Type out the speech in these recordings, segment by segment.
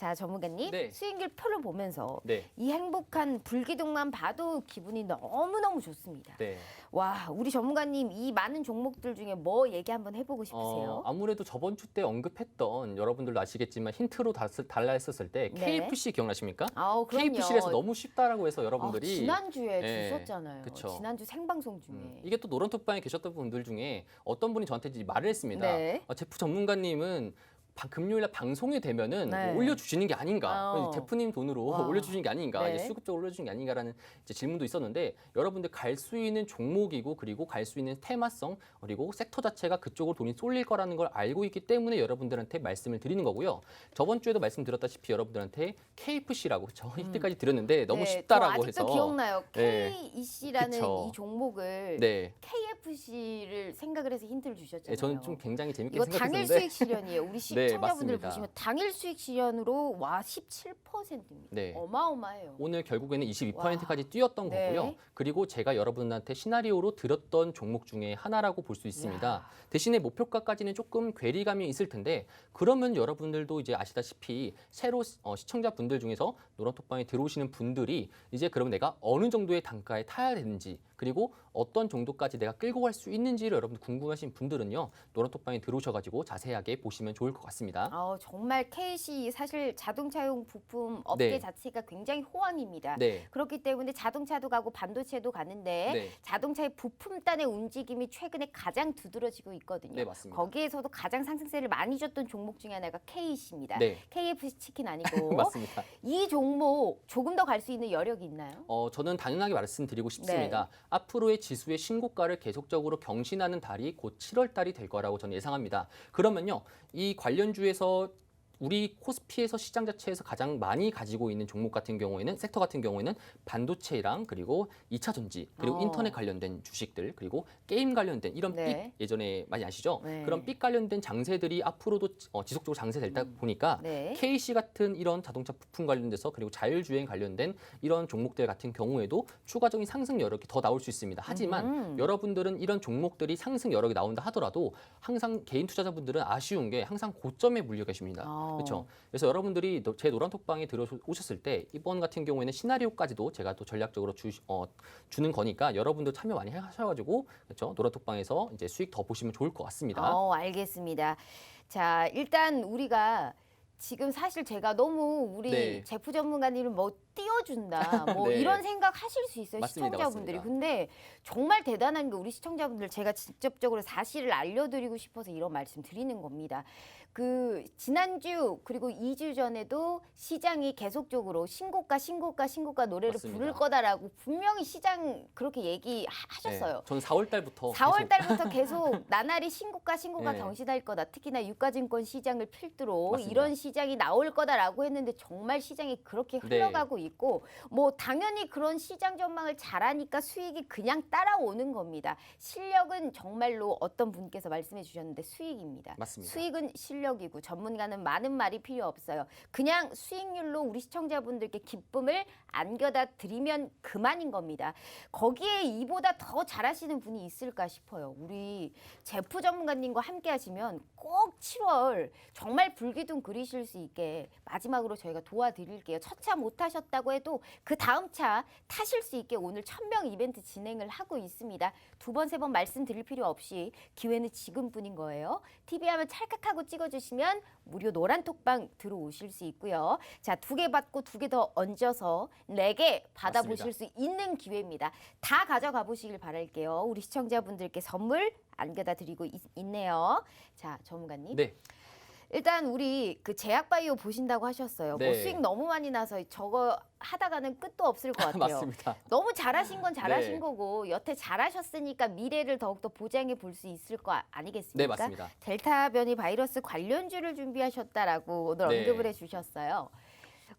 자, 전문가님, 네. 수익률 표를 보면서 네. 이 행복한 불기둥만 봐도 기분이 너무너무 좋습니다. 네. 와, 우리 전문가님 이 많은 종목들 중에 뭐 얘기 한번 해보고 싶으세요? 어, 아무래도 저번 주 때 언급했던 여러분들도 아시겠지만 힌트로 다- 달라 했었을 때 네. KFC 기억나십니까? 아우, 그럼요. KFC에서 너무 쉽다라고 해서 아, 여러분들이 지난주에 예, 주셨잖아요. 그쵸. 지난주 생방송 중에. 음, 이게 또 노란톡방에 계셨던 분들 중에 어떤 분이 저한테 말을 했습니다. 네. 어, 제프 전문가님은 바- 금요일날 방송이 되면은 네. 올려주시는 게 아닌가, 어. 제프님 돈으로 와. 올려주시는 게 아닌가, 네. 이제 수급적으로 올려주시는 게 아닌가라는 이제 질문도 있었는데 여러분들 갈 수 있는 종목이고 그리고 갈 수 있는 테마성 그리고 섹터 자체가 그쪽으로 돈이 쏠릴 거라는 걸 알고 있기 때문에 여러분들한테 말씀을 드리는 거고요. 저번 주에도 말씀드렸다시피 여러분들한테 KFC라고 저 힌트까지 드렸는데 너무 네, 쉽다라고 아직도 해서 기억나요. 네. KEC라는 그쵸. 이 종목을 네, KFC를 생각을 해서 힌트를 주셨잖아요. 네, 저는 좀 굉장히 재밌게 이거 당일 생각했는데 수익 실현이에요. 우리 네, 시청자분들 맞습니다. 보시면 당일 수익 실현으로 와 17%입니다. 네. 어마어마해요. 오늘 결국에는 22%까지 뛰었던 네. 거고요. 그리고 제가 여러분한테 시나리오로 들었던 종목 중에 하나라고 볼 수 있습니다. 야. 대신에 목표가까지는 조금 괴리감이 있을 텐데 그러면 여러분들도 이제 아시다시피 새로 어, 시청자분들 중에서 노란톡방에 들어오시는 분들이 이제 그러면 내가 어느 정도의 단가에 타야 되는지 그리고 어떤 정도까지 내가 끌고 갈 수 있는지를 여러분들 궁금하신 분들은요 노란톡방에 들어오셔가지고 자세하게 보시면 좋을 것 같습니다. 어, 정말 KC 사실 자동차용 부품 업계 네. 자체가 굉장히 호황입니다. 네, 그렇기 때문에 자동차도 가고 반도체도 가는데 네, 자동차의 부품단의 움직임이 최근에 가장 두드러지고 있거든요. 네 맞습니다. 거기에서도 가장 상승세를 많이 줬던 종목 중에 하나가 KC입니다. 네, KFC 치킨 아니고 맞습니다. 이 종목 조금 더 갈 수 있는 여력이 있나요? 어, 저는 당연하게 말씀드리고 네. 싶습니다. 앞으로의 지수의 신고가를 계속적으로 경신하는 달이 곧 7월 달이 될 거라고 저는 예상합니다. 그러면요, 이 관련주에서 우리 코스피에서 시장 자체에서 가장 많이 가지고 있는 종목 같은 경우에는 섹터 같은 경우에는 반도체랑 그리고 2차 전지 그리고 어. 인터넷 관련된 주식들 그리고 게임 관련된 이런 네. 삑 예전에 많이 아시죠? 네. 그런 삑 관련된 장세들이 앞으로도 어, 지속적으로 장세되다 보니까 네. KC 같은 이런 자동차 부품 관련돼서 그리고 자율주행 관련된 이런 종목들 같은 경우에도 추가적인 상승 여력이 더 나올 수 있습니다. 하지만 음. 여러분들은 이런 종목들이 상승 여력이 나온다 하더라도 항상 개인 투자자분들은 아쉬운 게 항상 고점에 물려 계십니다. 어. 그렇죠. 그래서 여러분들이 노- 제 노란 톡방에 들어오셨을 때 이번 같은 경우에는 시나리오까지도 제가 또 전략적으로 주, 어, 주는 거니까 여러분들 참여 많이 하셔가지고 그렇죠. 노란 톡방에서 이제 수익 더 보시면 좋을 것 같습니다. 어, 알겠습니다. 자, 일단 우리가 지금 사실 제가 너무 우리 네. 제프 전문가님을 뭐 띄워준다, 뭐 네. 이런 생각 하실 수 있어요 맞습니다, 시청자분들이. 맞습니다. 근데 정말 대단한 게 우리 시청자분들 제가 직접적으로 사실을 알려드리고 싶어서 이런 말씀 드리는 겁니다. 그 지난주 그리고 2주 전에도 시장이 계속적으로 신고가 신고가 신고가 노래를 맞습니다. 부를 거다라고 분명히 시장 그렇게 얘기하셨어요. 네, 저는 4월 달부터 4월 달부터 계속 나날이 신고가 신고가 네. 경신할 거다. 특히나 유가증권 시장을 필두로. 이런 시 장이 나올 거다라고 했는데 정말 시장이 그렇게 네. 흘러가고 있고 뭐 당연히 그런 시장 전망을 잘하니까 수익이 그냥 따라오는 겁니다. 실력은 정말로 어떤 분께서 말씀해 주셨는데 수익입니다. 맞습니다. 수익은 실력이고 전문가는 많은 말이 필요 없어요. 그냥 수익률로 우리 시청자분들께 기쁨을 안겨다 드리면 그만인 겁니다. 거기에 이보다 더 잘하시는 분이 있을까 싶어요. 우리 제프 전문가님과 함께 하시면 꼭 7월 정말 불기둥 그리실 수 있게 마지막으로 저희가 도와드릴게요. 첫 차 못 타셨다고 해도 그 다음 차 타실 수 있게 오늘 천명 이벤트 진행을 하고 있습니다. 두 번, 세 번 말씀드릴 필요 없이 기회는 지금뿐인 거예요. TV 화면 찰칵하고 찍어주시면 무료 노란 톡방 들어오실 수 있고요. 자, 두 개 받고 두 개 더 얹어서 네 개 받아보실 수 있는 기회입니다. 다 가져가 보시길 바랄게요. 우리 시청자분들께 선물 안겨다 드리고 있, 네요 자, 전문가님. 네. 일단 우리 그 제약 바이오 보신다고 하셨어요. 뭐 네. 수익 너무 많이 나서 저거 하다가는 끝도 없을 것 같아요. 맞습니다. 너무 잘하신 건 잘하신 네. 거고 여태 잘하셨으니까 미래를 더욱더 보장해 볼 수 있을 거 아- 아니겠습니까? 네, 맞습니다. 델타 변이 바이러스 관련주를 준비하셨다라고 오늘 네. 언급을 해주셨어요.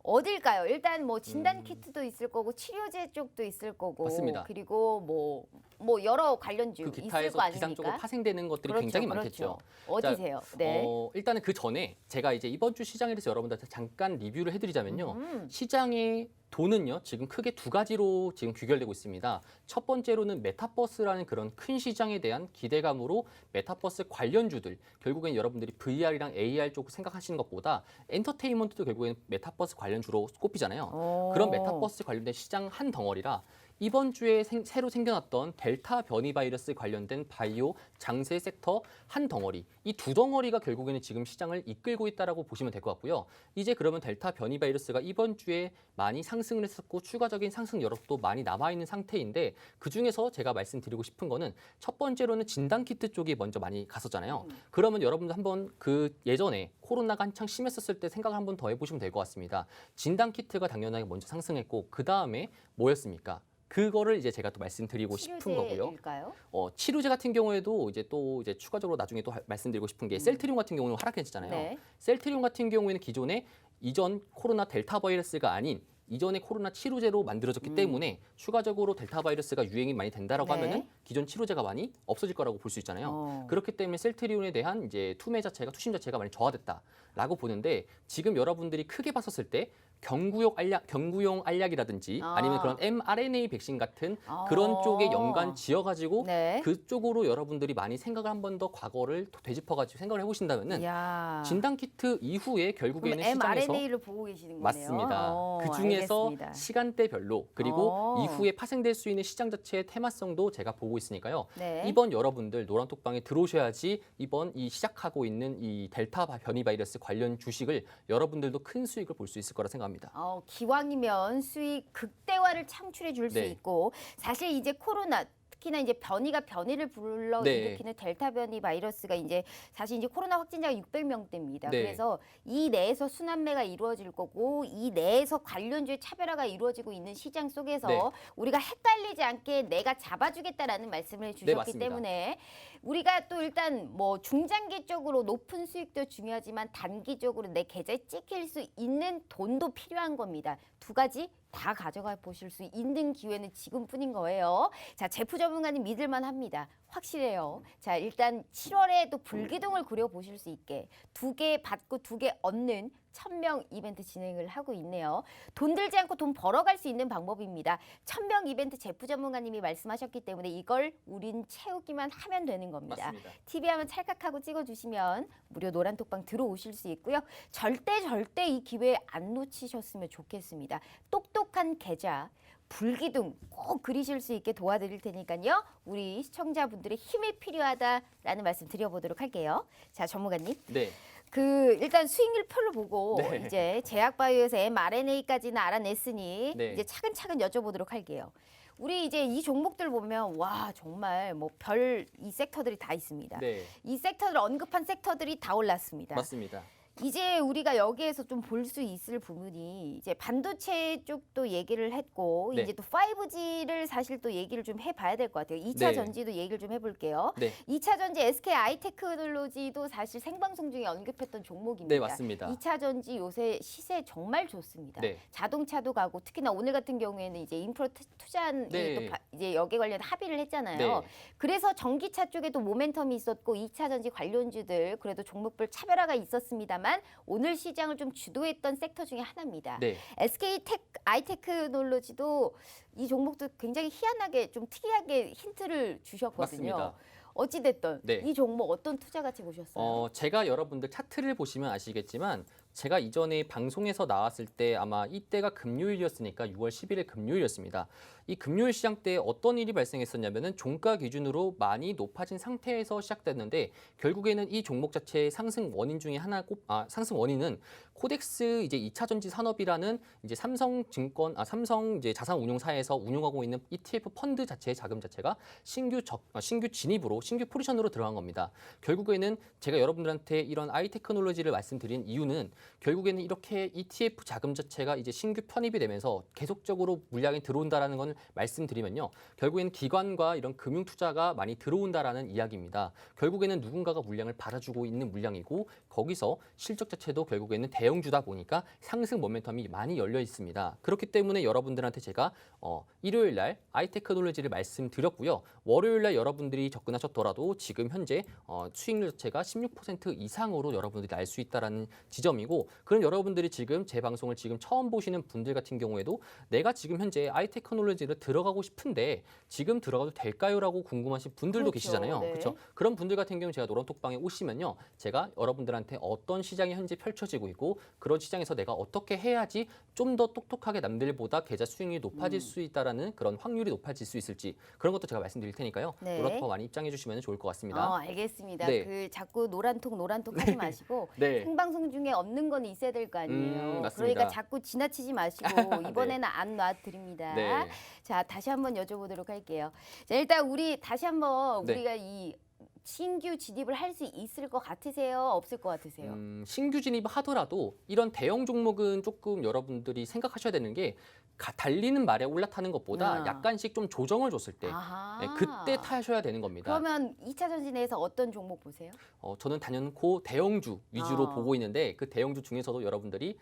어딜까요? 일단 뭐 진단 키트도 있을 거고 치료제 쪽도 있을 거고 음. 맞습니다. 그리고 뭐 뭐 여러 관련주 그 있을 기타에서 거 아닙니까? 기상적으로 파생되는 것들이 그렇죠, 굉장히 그렇죠. 많겠죠. 어디세요? 네. 어, 일단은 그 전에 제가 이제 이번 주 시장에 대해서 여러분들한테 잠깐 리뷰를 해드리자면요. 음. 시장의 돈은요 지금 크게 두 가지로 지금 귀결되고 있습니다. 첫 번째로는 메타버스라는 그런 큰 시장에 대한 기대감으로 메타버스 관련주들 결국엔 여러분들이 VR이랑 AR 쪽 생각하시는 것보다 엔터테인먼트도 결국엔 메타버스 관련주로 꼽히잖아요. 어. 그런 메타버스 관련된 시장 한 덩어리라 이번 주에 생- 새로 생겨났던 델타 변이 바이러스 관련된 바이오 장세 섹터 한 덩어리 이 두 덩어리가 결국에는 지금 시장을 이끌고 있다라고 보시면 될 것 같고요. 이제 그러면 델타 변이 바이러스가 이번 주에 많이 상승을 했었고 추가적인 상승 여력도 많이 남아 있는 상태인데 그 중에서 제가 말씀드리고 싶은 거는 첫 번째로는 진단 키트 쪽이 먼저 많이 갔었잖아요. 그러면 여러분들 한번 그 예전에 코로나가 한창 심했었을 때 생각을 한번 더 해보시면 될 것 같습니다. 진단 키트가 당연하게 먼저 상승했고 그 다음에 뭐였습니까? 그거를 이제 제가 또 말씀드리고 싶은 거고요. 치료제일까요? 어, 치료제 같은 경우에도 이제 또 이제 추가적으로 나중에 또 하- 말씀드리고 싶은 게 셀트리온 같은 경우는 하락했잖아요. 네. 셀트리온 같은 경우에는 기존에 이전 코로나 델타 바이러스가 아닌 이전의 코로나 치료제로 만들어졌기 때문에 추가적으로 델타 바이러스가 유행이 많이 된다라고 음. 네. 하면은 기존 치료제가 많이 없어질 거라고 볼 수 있잖아요. 어. 그렇기 때문에 셀트리온에 대한 이제 투매 자체가 투심 자체가 많이 저하됐다라고 보는데 지금 여러분들이 크게 봤었을 때 경구용 알약 경구용 알약이라든지 아. 아. 니면 그런 mRNA 백신 같은 아. 그런 쪽에 연관 지어가지고 네. 그쪽으로 여러분들이 많이 생각을 한 번 더 과거를 되짚어가지고 생각을 해보신다면은 야. 진단 키트 이후에 결국에는 시장에서 mRNA를 보고 계시는 거네요. 맞습니다. 어, 그 중에서 알겠습니다. 시간대별로 그리고 어. 이후에 파생될 수 있는 시장 자체의 테마성도 제가 보고 있으니까요. 네. 이번 여러분들 노란톡방에 들어오셔야지 이번 이 시작하고 있는 이 델타 바- 변이 바이러스 관련 주식을 여러분들도 큰 수익을 볼 수 있을 거라 생각합니다. 어, 기왕이면 수익 극대화를 창출해 줄 수 네. 있고 사실 이제 코로나 특히나 이제 변이가 변이를 불러 네. 일으키는 델타 변이 바이러스가 이제 사실 이제 코로나 확진자가 600명대입니다. 네. 그래서 이 내에서 순환매가 이루어질 거고 이 내에서 관련주의 차별화가 이루어지고 있는 시장 속에서 네. 우리가 헷갈리지 않게 내가 잡아주겠다라는 말씀을 해주셨기 맞습니다. 때문에 우리가 또 일단 뭐 중장기적으로 높은 수익도 중요하지만 단기적으로 내 계좌에 찍힐 수 있는 돈도 필요한 겁니다. 두 가지 다 가져가 보실 수 있는 기회는 지금뿐인 거예요. 자, 제프 전문가님 믿을만 합니다. 확실해요. 자, 일단 7월에 또 불기둥을 그려 보실 수 있게 두 개 받고 두 개 얻는 천명 이벤트 진행을 하고 있네요. 돈 들지 않고 돈 벌어갈 수 있는 방법입니다. 천명 이벤트 제프 전문가님이 말씀하셨기 때문에 이걸 우린 채우기만 하면 되는 겁니다. 맞습니다. TV 하면 찰칵하고 찍어주시면 무료 노란 톡방 들어오실 수 있고요. 절대 절대 이 기회 안 놓치셨으면 좋겠습니다. 똑똑한 계좌. 불기둥 꼭 그리실 수 있게 도와드릴 테니까요. 우리 시청자분들의 힘이 필요하다라는 말씀 드려보도록 할게요. 자, 전문가님. 네. 그 일단 수익률 표를 보고 네. 이제 제약바이오에서 mRNA까지는 알아냈으니 네. 이제 차근차근 여쭤보도록 할게요. 우리 이제 이 종목들 보면 와 정말 뭐 별 이 섹터들이 다 있습니다. 네. 이 섹터를 언급한 섹터들이 다 올랐습니다. 맞습니다. 이제 우리가 여기에서 좀 볼 수 있을 부분이 이제 반도체 쪽도 얘기를 했고 네. 이제 또 5G를 사실 또 얘기를 좀 해봐야 될 것 같아요. 2차 네. 전지도 얘기를 좀 해볼게요. 네. 2차 전지 SK 아이테크놀로지도 사실 생방송 중에 언급했던 종목입니다. 네, 맞습니다. 2차 전지 요새 시세 정말 좋습니다. 네. 자동차도 가고 특히나 오늘 같은 경우에는 이제 인프라 투- 투자한 네. 또 바- 이제 여기에 관련 합의를 했잖아요. 네. 그래서 전기차 쪽에도 모멘텀이 있었고 2차 전지 관련주들 그래도 종목별 차별화가 있었습니다만 오늘 시장을 좀 주도했던 섹터 중에 하나입니다. 네. SK 텍 아이테크놀로지도 이 종목도 굉장히 희한하게 좀 특이하게 힌트를 주셨거든요. 맞습니다. 어찌 됐든 네. 이 종목 어떤 투자 가치 보셨어요? 어, 제가 여러분들 차트를 보시면 아시겠지만 제가 이전에 방송에서 나왔을 때 아마 이때가 금요일이었으니까 6월 10일에 금요일이었습니다. 이 금요일 시장 때 어떤 일이 발생했었냐면은 종가 기준으로 많이 높아진 상태에서 시작됐는데 결국에는 이 종목 자체의 상승 원인 중에 하나 꼽, 아, 상승 원인은 코덱스 이제 2차 전지 산업이라는 이제 삼성 증권 아 삼성 이제 자산 운용사에서 운용하고 있는 ETF 펀드 자체의 자금 자체가 신규 적, 아, 신규 진입으로 신규 포지션으로 들어간 겁니다. 결국에는 제가 여러분들한테 이런 아이 테크놀로지를 말씀드린 이유는 결국에는 이렇게 ETF 자금 자체가 이제 신규 편입이 되면서 계속적으로 물량이 들어온다라는 건 말씀드리면요. 결국에는 기관과 이런 금융 투자가 많이 들어온다라는 이야기입니다. 결국에는 누군가가 물량을 받아주고 있는 물량이고 거기서 실적 자체도 결국에는 대형주다 보니까 상승 모멘텀이 많이 열려 있습니다. 그렇기 때문에 여러분들한테 제가 어, 일요일 날 아이테크놀로지를 말씀드렸고요. 월요일 날 여러분들이 접근하셨더라도 지금 현재 어, 수익률 자체가 16% 이상으로 여러분들이 알수 있다라는 지점이고 그럼 여러분들이 지금 제 방송을 지금 처음 보시는 분들 같은 경우에도 내가 지금 현재 아이 테크놀로지를 들어가고 싶은데 지금 들어가도 될까요라고 궁금하신 분들도 그렇죠. 계시잖아요. 네. 그렇죠? 그런 분들 같은 경우 제가 노란톡방에 오시면요. 제가 여러분들한테 어떤 시장이 현재 펼쳐지고 있고 그런 시장에서 내가 어떻게 해야지 좀 더 똑똑하게 남들보다 계좌 수익률이 높아질 음. 수 있다라는 그런 확률이 높아질 수 있을지 그런 것도 제가 말씀드릴 테니까요. 네. 노란톡방 많이 입장해 주시면 좋을 것 같습니다. 어, 알겠습니다. 네. 그 자꾸 노란톡 노란톡 하지 마시고 네. 생방송 중에 없는 건 있어야 될 거 아니에요. 음, 맞습니다. 그러니까 자꾸 지나치지 마시고 이번에는 안 놔드립니다. 네. 자 다시 한번 여쭤보도록 할게요. 자 일단 우리 다시 한번 네. 우리가 이 신규 진입을 할 수 있을 것 같으세요? 없을 것 같으세요? 음, 신규 진입하더라도 이런 대형 종목은 조금 여러분들이 생각하셔야 되는 게 가- 달리는 말에 올라타는 것보다 아. 약간씩 좀 조정을 줬을 때 아하. 네, 그때 타셔야 되는 겁니다. 그러면 2차 전진에서 어떤 종목 보세요? 어, 저는 단연코 대형주 위주로 아. 보고 있는데 그 대형주 중에서도 여러분들이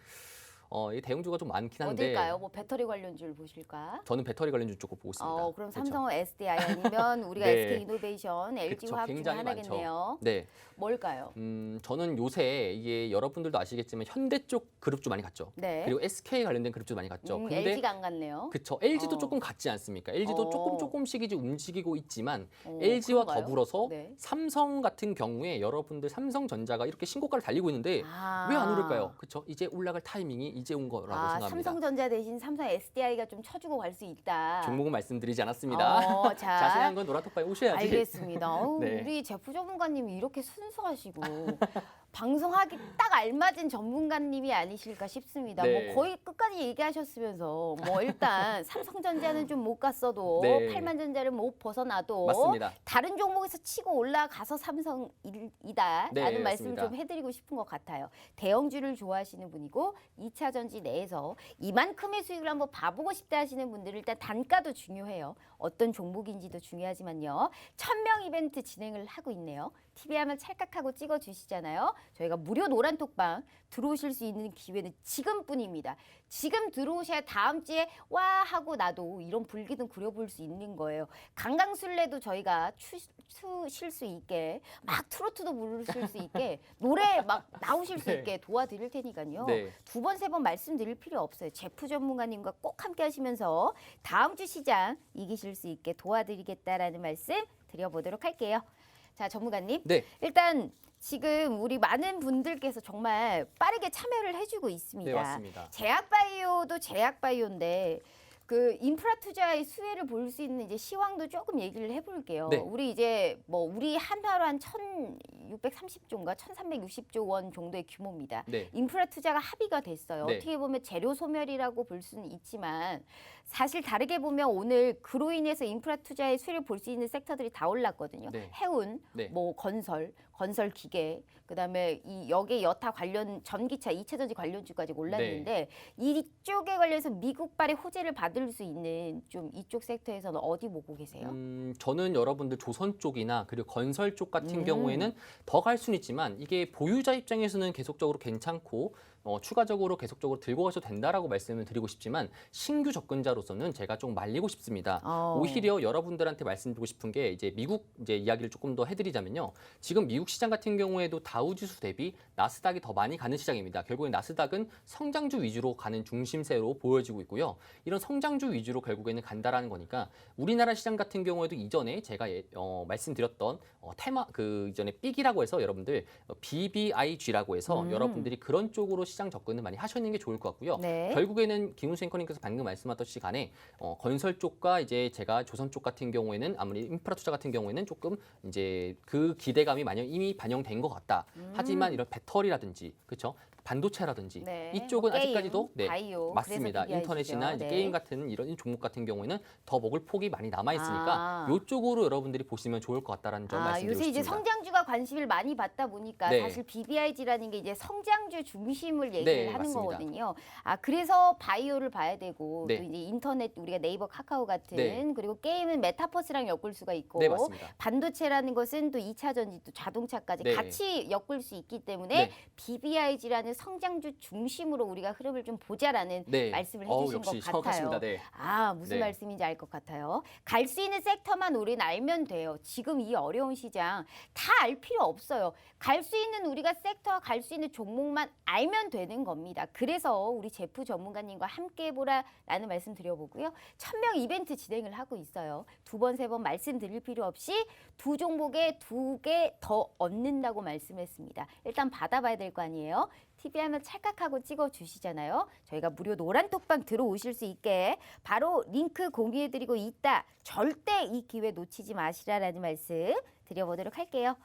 어, 이 대형주가 좀 많긴 한데 어딜까요? 뭐 배터리 관련주를 보실까? 저는 배터리 관련주 쪽을 보고 있습니다. 어, 그럼 그렇죠. 삼성 SDI 아니면 우리가 네. SK 이노베이션, LG 화학 굉장히 하나겠네요. 네, 뭘까요? 음, 저는 요새 이게 여러분들도 아시겠지만 현대 쪽 그룹주 많이 갔죠. 네. 그리고 SK 관련된 그룹주 많이 갔죠. 음, 근데 LG가 안 갔네요. 그쵸. LG도 어. 조금 같지 않습니까? LG도 어. 조금 조금씩 이제 움직이고 있지만 어, LG와 그런가요? 더불어서 네. 삼성 같은 경우에 여러분들 삼성전자가 이렇게 신고가를 달리고 있는데 아. 왜안 오를까요? 그쵸? 이제 올라갈 타이밍이 이제 온 거라고 아, 생각합니다. 삼성전자 대신 삼성 SDI가 좀 쳐주고 갈 수 있다. 종목은 말씀드리지 않았습니다. 어, 자, 자세한 건 노라톡바에 오셔야지. 알겠습니다. 어우, 네. 우리 제프 전문가님이 이렇게 순수하시고 방송하기 딱 알맞은 전문가님이 아니실까 싶습니다. 네. 뭐 거의 끝까지 얘기하셨으면서 뭐 일단 삼성전자는 좀 못 갔어도 네. 팔만전자를 못 벗어나도 맞습니다. 다른 종목에서 치고 올라가서 삼성이다라는 네, 말씀을 맞습니다. 좀 해드리고 싶은 것 같아요. 대형주를 좋아하시는 분이고 2차 전지 내에서 이만큼의 수익을 한번 봐보고 싶다 하시는 분들은 일단 단가도 중요해요. 어떤 종목인지도 중요하지만요. 천명 이벤트 진행을 하고 있네요. TV 하면 찰칵하고 찍어주시잖아요. 저희가 무료 노란톡방 들어오실 수 있는 기회는 지금뿐입니다. 지금 들어오셔야 다음 주에 와 하고 나도 이런 불기둥 그려볼 수 있는 거예요. 강강술래도 저희가 추실 수 있게 막 트로트도 부르실 수 있게 노래 막 나오실 수 네. 있게 도와드릴 테니까요. 네. 두 번, 세 번 말씀드릴 필요 없어요. 제프 전문가님과 꼭 함께 하시면서 다음 주 시장 이기실 수 있게 도와드리겠다라는 말씀 드려보도록 할게요. 자, 전문가님. 네. 일단 지금 우리 많은 분들께서 정말 빠르게 참여를 해주고 있습니다. 네, 맞습니다. 제약바이오도 제약바이오인데 그 인프라 투자의 수혜를 볼 수 있는 이제 시황도 조금 얘기를 해볼게요. 네. 우리 이제 뭐 우리 한화로 한 1,630조인가 1,360조 원 정도의 규모입니다. 네. 인프라 투자가 합의가 됐어요. 네. 어떻게 보면 재료 소멸이라고 볼 수는 있지만 사실 다르게 보면 오늘 그로 인해서 인프라 투자의 수혜를 볼 수 있는 섹터들이 다 올랐거든요. 네. 해운, 네. 뭐 건설, 건설 기계, 그다음에 이 여기 여타 관련 전기차, 이차 전지 관련주까지 올랐는데 이쪽에 관련해서 미국발의 호재를 받을 수 있는 좀 이쪽 섹터에서는 어디 보고 계세요? 음, 저는 여러분들 조선 쪽이나 그리고 건설 쪽 같은 음. 경우에는 더 갈 수는 있지만 이게 보유자 입장에서는 계속적으로 괜찮고 어, 추가적으로 계속적으로 들고 가셔도 된다라고 말씀을 드리고 싶지만 신규 접근자로서는 제가 좀 말리고 싶습니다. 어. 오히려 여러분들한테 말씀드리고 싶은 게 이제 미국 이제 이야기를 조금 더 해드리자면요. 지금 미국 시장 같은 경우에도 다우지수 대비 나스닥이 더 많이 가는 시장입니다. 결국엔 나스닥은 성장주 위주로 가는 중심세로 보여지고 있고요. 이런 성장주 위주로 결국에는 간다라는 거니까 우리나라 시장 같은 경우에도 이전에 제가 예- 어, 말씀드렸던 어, 테마 그 이전에 삑이라고 해서 여러분들 어, BBIG라고 해서 음. 여러분들이 그런 쪽으로 시장 접근을 많이 하시는 게 좋을 것 같고요. 네. 결국에는 김훈수 앵커님께서 방금 말씀하셨듯이 간에 어, 건설 쪽과 이제 제가 조선 쪽 같은 경우에는 아무리 인프라 투자 같은 경우에는 조금 이제 그 기대감이 많이 이미 반영된 것 같다. 음. 하지만 이런 배터리라든지 그렇죠. 반도체라든지 네. 이쪽은 뭐 게임, 아직까지도 네, 바이오, 맞습니다. 그래서 인터넷이나 이제 네. 게임 같은 이런 종목 같은 경우에는 더 먹을 폭이 많이 남아 있으니까 아. 이쪽으로 여러분들이 보시면 좋을 것 같다라는 점 아, 말씀드리고 요새 이제 싶습니다. 성장주가 관심을 많이 받다 보니까 네. 사실 BBIG라는 게 이제 성장주 중심을 얘기를 네, 하는 맞습니다. 거거든요. 아 그래서 바이오를 봐야 되고 네. 또 이제 인터넷 우리가 네이버 카카오 같은 네. 그리고 게임은 메타버스랑 엮을 수가 있고 네. 반도체라는 것은 또 2차 전지 또 자동차까지 네. 같이 엮을 수 있기 때문에 네. BBIG라는 성장주 중심으로 우리가 흐름을 좀 보자라는 네. 말씀을 해주신 역시 것 같아요. 네. 아, 무슨 네. 말씀인지 알 것 같아요. 갈 수 있는 섹터만 우리는 알면 돼요. 지금 이 어려운 시장 다 알 필요 없어요. 갈 수 있는 우리가 섹터 갈 수 있는 종목만 알면 되는 겁니다. 그래서 우리 제프 전문가님과 함께 해보라라는 말씀 드려보고요. 천명 이벤트 진행을 하고 있어요. 두 번, 세 번 말씀드릴 필요 없이 두 종목에 두 개 더 얻는다고 말씀했습니다. 일단 받아봐야 될 거 아니에요. TV 하면 찰칵하고 찍어 주시잖아요. 저희가 무료 노란 톡방 들어오실 수 있게 바로 링크 공유해 드리고 있다. 절대 이 기회 놓치지 마시라라는 말씀 드려보도록 할게요.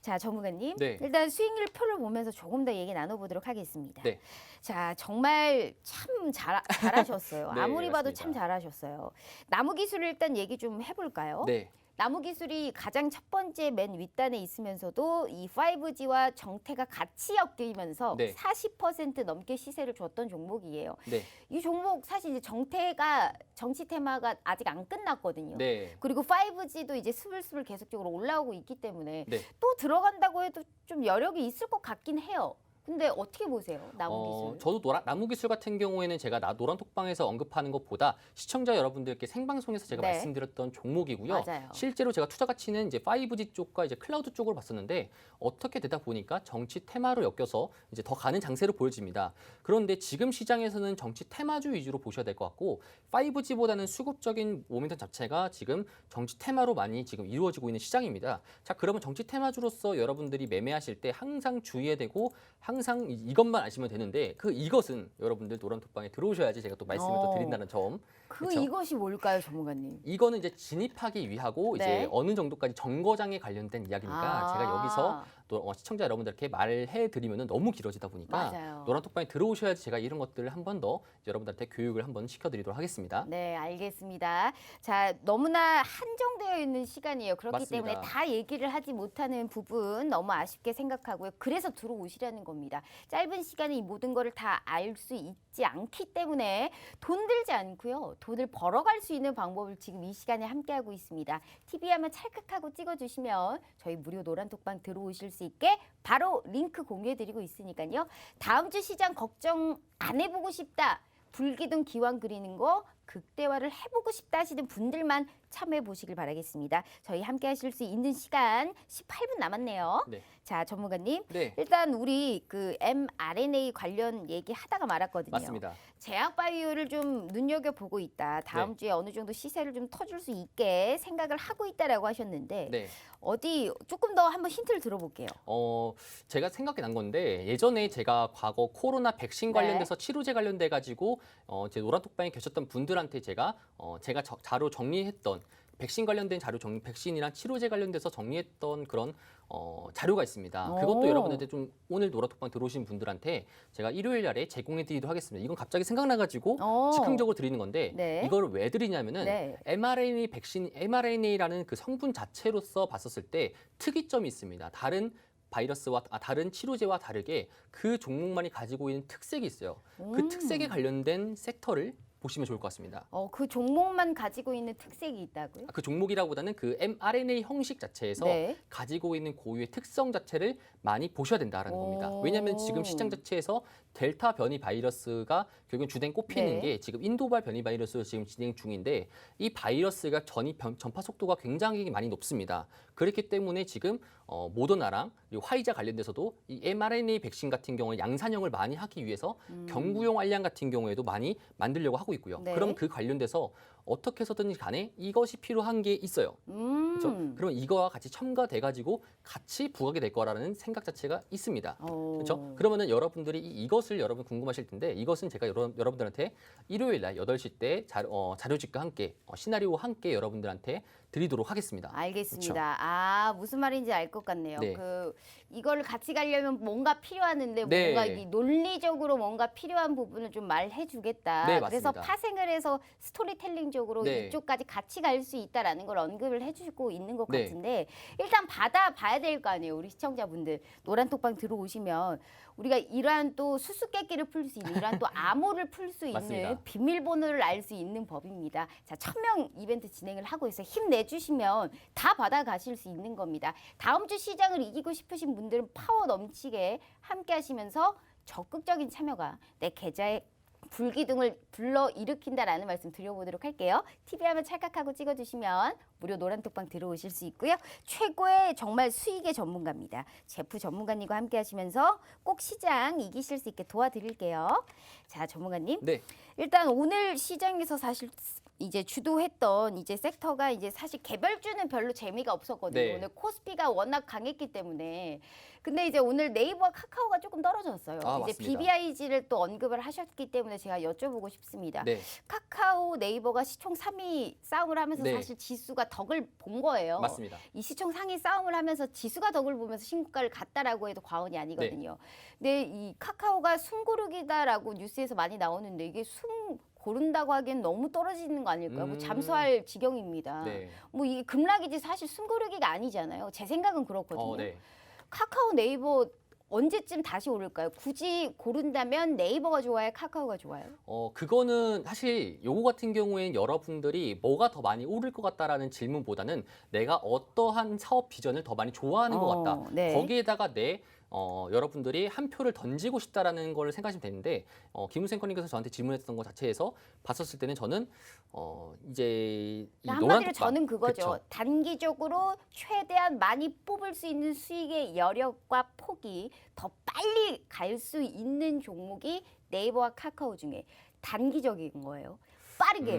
자, 전문가님. 네. 일단 수익률 표를 보면서 조금 더 얘기 나눠보도록 하겠습니다. 네. 자, 정말 참 잘, 잘하셨어요. 네, 아무리 봐도 맞습니다. 참 잘하셨어요. 나무 기술을 일단 얘기 좀 해볼까요? 네. 나무 기술이 가장 첫 번째 맨 윗단에 있으면서도 이 5G와 정태가 같이 엮이면서 네. 40% 넘게 시세를 줬던 종목이에요. 네. 이 종목 사실 이제 정태가 정치 테마가 아직 안 끝났거든요. 네. 그리고 5G도 이제 스물스물 계속적으로 올라오고 있기 때문에 네. 또 들어간다고 해도 좀 여력이 있을 것 같긴 해요. 근데 어떻게 보세요? 나무 어, 기술. 저도 노라, 나무 기술 같은 경우에는 제가 나, 노란 톡방에서 언급하는 것보다 시청자 여러분들께 생방송에서 제가 네. 말씀드렸던 종목이고요. 맞아요. 실제로 제가 투자 가치는 이제 5G 쪽과 이제 클라우드 쪽으로 봤었는데 어떻게 되다 보니까 정치 테마로 엮여서 이제 더 가는 장세로 보여집니다. 그런데 지금 시장에서는 정치 테마주 위주로 보셔야 될 것 같고 5G보다는 수급적인 모멘텀 자체가 지금 정치 테마로 많이 지금 이루어지고 있는 시장입니다. 자, 그러면 정치 테마주로서 여러분들이 매매하실 때 항상 주의해야 되고 항상 이- 이것만 아시면 되는데 그 이것은 여러분들 노란 톡방에 들어오셔야지 제가 또 말씀을 또 어. 드린다는 점. 그 그쵸? 이것이 뭘까요, 전문가님? 이거는 이제 진입하기 위하고 네. 이제 어느 정도까지 정거장에 관련된 이야기니까 아. 제가 여기서 또 어, 시청자 여러분들께 말해 드리면은 너무 길어지다 보니까 맞아요. 노란 톡방에 들어오셔야지 제가 이런 것들을 한 번 더 여러분들한테 교육을 한 번 시켜드리도록 하겠습니다. 네, 알겠습니다. 자, 너무나 한정되어 있는 시간이에요. 그렇기 맞습니다. 때문에 다 얘기를 하지 못하는 부분 너무 아쉽게 생각하고요. 그래서 들어오시라는 겁니다. 짧은 시간에 이 모든 거를 다 알 수 있지 않기 때문에 돈 들지 않고요. 돈을 벌어갈 수 있는 방법을 지금 이 시간에 함께하고 있습니다. TV 하면 찰칵하고 찍어주시면 저희 무료 노란 톡방 들어오실 수 있게 바로 링크 공유해드리고 있으니까요. 다음 주 시장 걱정 안 해보고 싶다. 불기둥 기왕 그리는 거 극대화를 해보고 싶다 하시는 분들만 참여해 보시길 바라겠습니다. 저희 함께 하실 수 있는 시간 18분 남았네요. 네. 자, 전문가님. 네, 일단 우리 그 mRNA 관련 얘기 하다가 말았거든요. 맞습니다. 제약 바이오를 좀 눈여겨 보고 있다. 다음 네. 주에 어느 정도 시세를 좀 터줄 수 있게 생각을 하고 있다라고 하셨는데 네. 어디 조금 더 한번 힌트를 들어볼게요. 어, 제가 생각이 난 건데 예전에 제가 과거 코로나 백신 네. 관련돼서 치료제 관련돼 가지고 어, 제 노란 톡방에 계셨던 분들한테 제가 어, 제가 저- 자료 정리했던 백신 관련된 자료 정리, 백신이랑 치료제 관련돼서 정리했던 그런 어, 자료가 있습니다. 그것도 오. 여러분한테 좀 오늘 노라톡방 들어오신 분들한테 제가 일요일 날에 제공해드리도록 하겠습니다. 이건 갑자기 생각나가지고 어. 즉흥적으로 드리는 건데 네. 이걸 왜 드리냐면은 네. mRNA 백신, mRNA라는 그 성분 자체로서 봤었을 때 특이점이 있습니다. 다른 바이러스와 아, 다른 치료제와 다르게 그 종목만이 가지고 있는 특색이 있어요. 그 음. 특색에 관련된 섹터를 보시면 좋을 것 같습니다. 어, 그 종목만 가지고 있는 특색이 있다고요? 그 종목이라기보다는 그 mRNA 형식 자체에서 네. 가지고 있는 고유의 특성 자체를 많이 보셔야 된다라는 오. 겁니다. 왜냐하면 지금 시장 자체에서 델타 변이 바이러스가 결국 주된 꼽히는 네. 게 지금 인도발 변이 바이러스로 지금 진행 중인데 이 바이러스가 전이 변- 전파 속도가 굉장히 많이 높습니다. 그렇기 때문에 지금 어, 모더나랑 그리고 화이자 관련돼서도 이 mRNA 백신 같은 경우는 양산형을 많이 하기 위해서 경구용 알량 같은 경우에도 많이 만들려고 하고 있고요. 음. 네. 그럼 그 관련돼서 어떻게 해서든 간에 이것이 필요한 게 있어요. 음. 그렇죠? 그러면 이거와 같이 첨가돼 가지고 같이 부각이 될 거라는 생각 자체가 있습니다. 어. 그렇죠? 그러면은 여러분들이 이- 이것을 여러분 궁금하실 텐데 이것은 제가 여러, 여러분들한테 일요일 날 8시 때 자료, 어, 자료집과 함께 어, 시나리오와 함께 여러분들한테 드리도록 하겠습니다. 알겠습니다. 아 무슨 말인지 알 것 같네요. 네. 그 이거를 같이 가려면 뭔가 필요하는데 네. 뭔가 이 논리적으로 뭔가 필요한 부분을 좀 말해 주겠다. 네, 그래서. 파생을 해서 스토리텔링 적으로 네. 이쪽까지 같이 갈 수 있다라는 걸 언급을 해주고 있는 것 네. 같은데 일단 받아 봐야 될 거 아니에요, 우리 시청자분들 노란톡방 들어오시면 우리가 이러한 또 수수께끼를 풀 수 있는 이러한 또 암호를 풀 수 있는. 비밀번호를 알 수 있는 법입니다. 자, 천명 이벤트 진행을 하고 있어요. 힘내주시면 다 받아가실 수 있는 겁니다. 다음 주 시장을 이기고 싶으신 분들은 파워 넘치게 함께 하시면서 적극적인 참여가 내 계좌에 불기둥을 불러 일으킨다라는 말씀 드려보도록 할게요. TV 하면 찰칵하고 찍어주시면 무료 노란톡방 들어오실 수 있고요. 최고의 정말 수익의 전문가입니다. 제프 전문가님과 함께 하시면서 꼭 시장 이기실 수 있게 도와드릴게요. 자, 전문가님. 네. 일단 오늘 시장에서 사실 이제 주도했던 이제 섹터가 이제 사실 개별주는 별로 재미가 없었거든요. 네. 오늘 코스피가 워낙 강했기 때문에. 근데 이제 오늘 네이버와 카카오가 조금 떨어졌어요. 아, 이제 맞습니다. BBIG를 또 언급을 하셨기 때문에 제가 여쭤보고 싶습니다. 네. 카카오 네이버가 시총 3위 싸움을 하면서 네. 사실 지수가 덕을 본 거예요. 맞습니다. 이 시총 상위 싸움을 하면서 지수가 덕을 보면서 신고가를 갔다라고 해도 과언이 아니거든요. 네. 근데 이 카카오가 숨고르기다라고 뉴스에서 많이 나오는데 이게 숨 고른다고 하기엔 너무 떨어지는 거 아닐까요? 뭐 음. 잠수할 지경입니다. 네. 뭐 이게 급락이지 사실 숨고르기가 아니잖아요. 제 생각은 그렇거든요. 어, 네. 카카오 네이버 언제쯤 다시 오를까요? 굳이 고른다면 네이버가 좋아요, 카카오가 좋아요? 어, 그거는 사실 요거 같은 경우에는 여러분들이 뭐가 더 많이 오를 것 같다라는 질문보다는 내가 어떠한 사업 비전을 더 많이 좋아하는 것 어, 같다. 네. 거기에다가 내 어, 여러분들이 한 표를 던지고 싶다라는 걸 생각하시면 되는데 어, 김우생 커님께서 저한테 질문했던 것 자체에서 봤었을 때는 저는 어, 이제 이 한마디로 노란 저는 그거죠. 그쵸. 단기적으로 최대한 많이 뽑을 수 있는 수익의 여력과 폭이 더 빨리 갈 수 있는 종목이 네이버와 카카오 중에 단기적인 거예요. 빠르게 음, 빠르게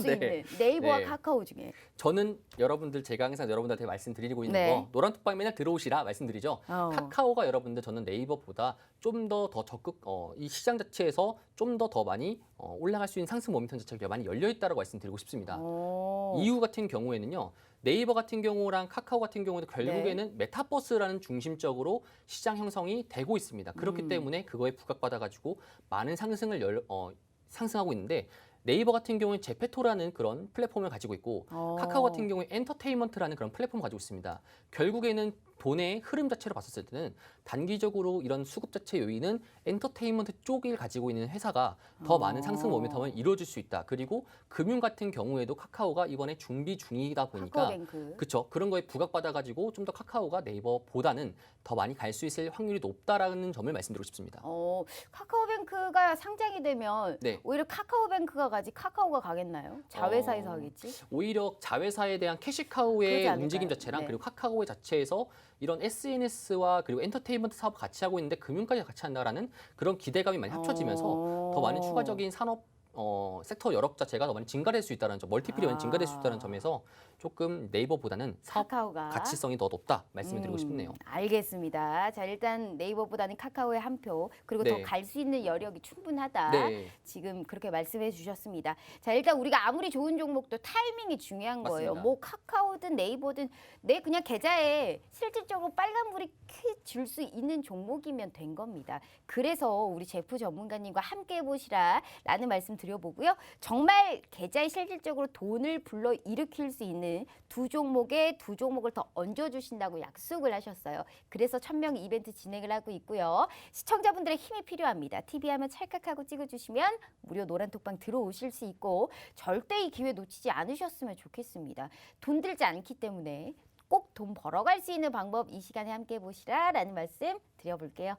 수 네. 있는 네이버와 네. 카카오 중에 저는 여러분들 제가 항상 여러분들한테 말씀드리고 있는 네. 거 노란 톡방에 맨날 들어오시라 말씀드리죠. 어. 카카오가 여러분들 저는 네이버보다 좀 더 더 적극 어, 이 시장 자체에서 좀 더 더 많이 어, 올라갈 수 있는 상승 모멘텀 자체가 많이 열려 있다라고 말씀드리고 싶습니다. 어. 이유 같은 경우에는요. 네이버 같은 경우랑 카카오 같은 경우도 네. 결국에는 메타버스라는 중심적으로 시장 형성이 되고 있습니다. 그렇기 음. 때문에 그거에 부각받아 가지고 많은 상승을 열, 어, 상승하고 있는데 네이버 같은 경우는 제페토라는 그런 플랫폼을 가지고 있고 어. 카카오 같은 경우에 엔터테인먼트라는 그런 플랫폼을 가지고 있습니다. 결국에는 돈의 흐름 자체로 봤었을 때는 단기적으로 이런 수급 자체 요인은 엔터테인먼트 쪽을 가지고 있는 회사가 더 어. 많은 상승 모멘텀을 이루어질 수 있다. 그리고 금융 같은 경우에도 카카오가 이번에 준비 중이다 보니까 카카오뱅크. 그렇죠. 그런 거에 부각받아 가지고 좀 더 카카오가 네이버보다는 더 많이 갈 수 있을 확률이 높다라는 점을 말씀드리고 싶습니다. 어, 카카오뱅크가 상장이 되면 네. 오히려 카카오뱅크가 가지 카카오가 가겠나요? 자회사에서 어, 하겠지? 오히려 자회사에 대한 캐시카우의 않을까요? 움직임 자체랑 네. 그리고 카카오의 자체에서 이런 SNS와 그리고 엔터테인먼트 사업 같이 하고 있는데 금융까지 같이 한다라는 그런 기대감이 많이 합쳐지면서 어. 더 많은 추가적인 산업 어, 섹터 여력 자체가 더 많이 증가될 수 있다는 점, 멀티플이 많이 증가될 수 있다는 아. 점에서 조금 네이버보다는 사업 카카오가 가치성이 더 높다 말씀을 드리고 음, 싶네요. 알겠습니다. 자 일단 네이버보다는 카카오의 한표 그리고 네. 더 갈 수 있는 여력이 충분하다. 네. 지금 그렇게 말씀해 주셨습니다. 자 일단 우리가 아무리 좋은 종목도 타이밍이 중요한 거예요. 맞습니다. 뭐 카카오든 네이버든 내 그냥 계좌에 실질적으로 빨간불이 켜줄 수 있는 종목이면 된 겁니다. 그래서 우리 제프 전문가님과 함께 해보시라라는 말씀 드 려보고요. 정말 계좌에 실질적으로 돈을 불러 일으킬 수 있는 두 종목에 두 종목을 더 얹어주신다고 약속을 하셨어요. 그래서 천명 이벤트 진행을 하고 있고요. 시청자분들의 힘이 필요합니다. TV 하면 찰칵하고 찍어주시면 무료 노란톡방 들어오실 수 있고 절대 이 기회 놓치지 않으셨으면 좋겠습니다. 돈 들지 않기 때문에 꼭 돈 벌어갈 수 있는 방법 이 시간에 함께 해보시라라는 말씀 드려볼게요.